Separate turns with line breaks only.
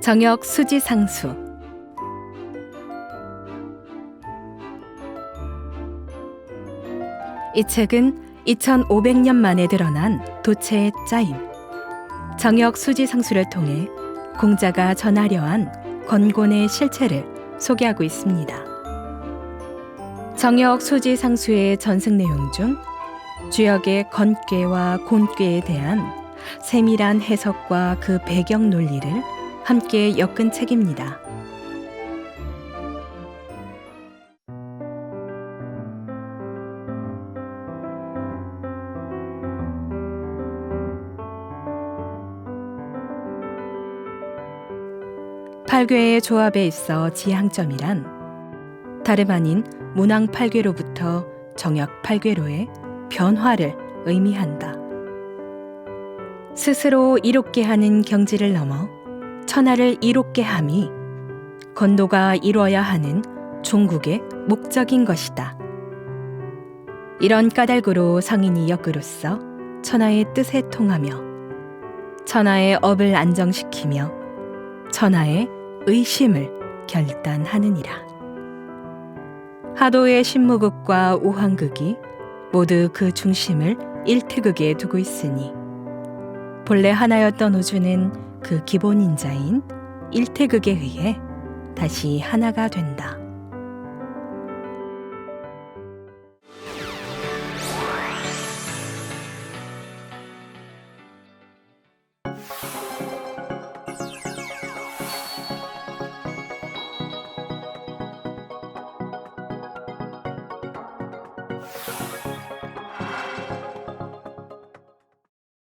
정역 수지 상수 이 책은 2500년 만에 드러난 도체의 짜임 정역 수지 상수를 통해 공자가 전하려 한 권곤의 실체를 소개하고 있습니다. 정역 수지 상수의 전승 내용 중 주역의 건괴와 곤괴에 대한 세밀한 해석과 그 배경 논리를 함께 엮은 책입니다. 팔괘의 조합에 있어 지향점이란 다름 아닌 문왕 팔괘로부터 정역 팔괘로의 변화를 의미한다. 스스로 이롭게 하는 경지를 넘어 천하를 이롭게 함이 건도가 이루어야 하는 종국의 목적인 것이다. 이런 까닭으로 상인이 역으로서 천하의 뜻에 통하며 천하의 업을 안정시키며 천하의 의심을 결단하느니라. 하도의 신무극과 우황극이 모두 그 중심을 일태극에 두고 있으니 본래 하나였던 우주는 그 기본 인자인 일태극에 의해 다시 하나가 된다.